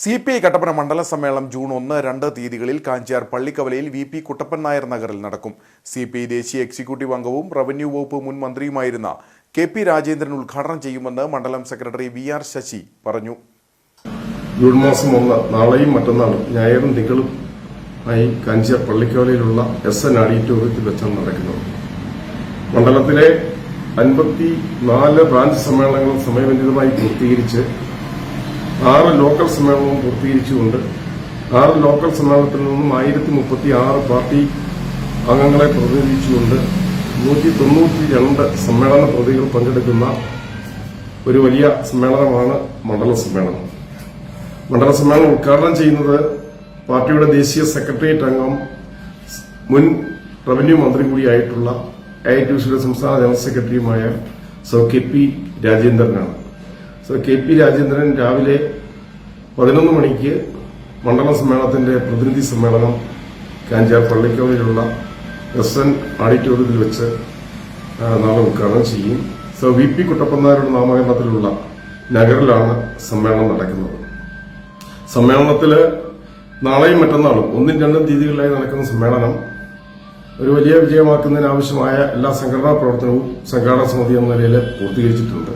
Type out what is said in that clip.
C P I Kattappana മണ്ഡല സമ്മേളനം June ഒന്ന് രണ്ട് തീയതികളിൽ കാഞ്ചിയാർ പള്ളിക്കവലയിൽ വി പി കുട്ടപ്പൻ നായർ നഗറിൽ നടക്കും. സി പി ഐ ദേശീയ എക്സിക്യൂട്ടീവ് അംഗവും റവന്യൂ വകുപ്പ് മുൻ മന്ത്രിയുമായിരുന്ന കെ പി രാജേന്ദ്രൻ ഉദ്ഘാടനം ചെയ്യുമെന്ന് മണ്ഡലം സെക്രട്ടറി വി ആർ ശശി പറഞ്ഞു. ജൂൺ മാസം ഒന്ന് നാളെയും മറ്റന്നാളും ഞായറും തിങ്കളും ആയി കാഞ്ചിയാർ പള്ളിക്കവലയിലുള്ള എസ് എൻ ഓഡിറ്റോറിയത്തിൽ വെച്ചാണ് നടക്കുന്നത്. മണ്ഡലത്തിലെ അൻപത്തി നാല് ബ്രാഞ്ച് സമ്മേളനങ്ങളും സമയബന്ധിതമായി പൂർത്തീകരിച്ച് ആറ് ലോക്കൽ സമ്മേളനവും പൂർത്തീകരിച്ചുകൊണ്ട് ആറ് ലോക്കൽ സമ്മേളനത്തിൽ നിന്നും ആയിരത്തി മുപ്പത്തി ആറ് പാർട്ടി അംഗങ്ങളെ പ്രതിനിധിച്ചുകൊണ്ട് നൂറ്റി തൊണ്ണൂറ്റി രണ്ട് സമ്മേളന പ്രതികൾ പങ്കെടുക്കുന്ന ഒരു വലിയ സമ്മേളനമാണ് മണ്ഡല സമ്മേളനം. മണ്ഡല സമ്മേളനം ഉദ്ഘാടനം ചെയ്യുന്നത് പാർട്ടിയുടെ ദേശീയ സെക്രട്ടേറിയറ്റ് അംഗം മുൻ റവന്യൂ മന്ത്രി കൂടിയായിട്ടുള്ള ഐ ടി സിയുടെ സംസ്ഥാന ജനറൽ സെക്രട്ടറിയുമായ സോ കെ പി രാജേന്ദ്രനാണ്. സർ കെ പി രാജേന്ദ്രൻ രാവിലെ പതിനൊന്ന് മണിക്ക് മണ്ഡല സമ്മേളനത്തിന്റെ പ്രതിനിധി സമ്മേളനം കാഞ്ചാർ പള്ളിക്കവലിലുള്ള എസ് എൻ ഓഡിറ്റോറിയത്തിൽ വെച്ച് നാളെ ഉദ്ഘാടനം ചെയ്യും. സർ വി പി കുട്ടപ്പന്നാരുടെ നാമകരണത്തിലുള്ള നഗറിലാണ് സമ്മേളനം നടക്കുന്നത്. സമ്മേളനത്തിൽ നാളെയും മറ്റന്നാളും ഒന്നും രണ്ടും തീയതികളിലായി നടക്കുന്ന സമ്മേളനം ഒരു വലിയ വിജയമാക്കുന്നതിന് ആവശ്യമായ എല്ലാ സംഘടനാ പ്രവർത്തനവും സംഘാടന സമിതി എന്ന നിലയിൽ പൂർത്തീകരിച്ചിട്ടുണ്ട്.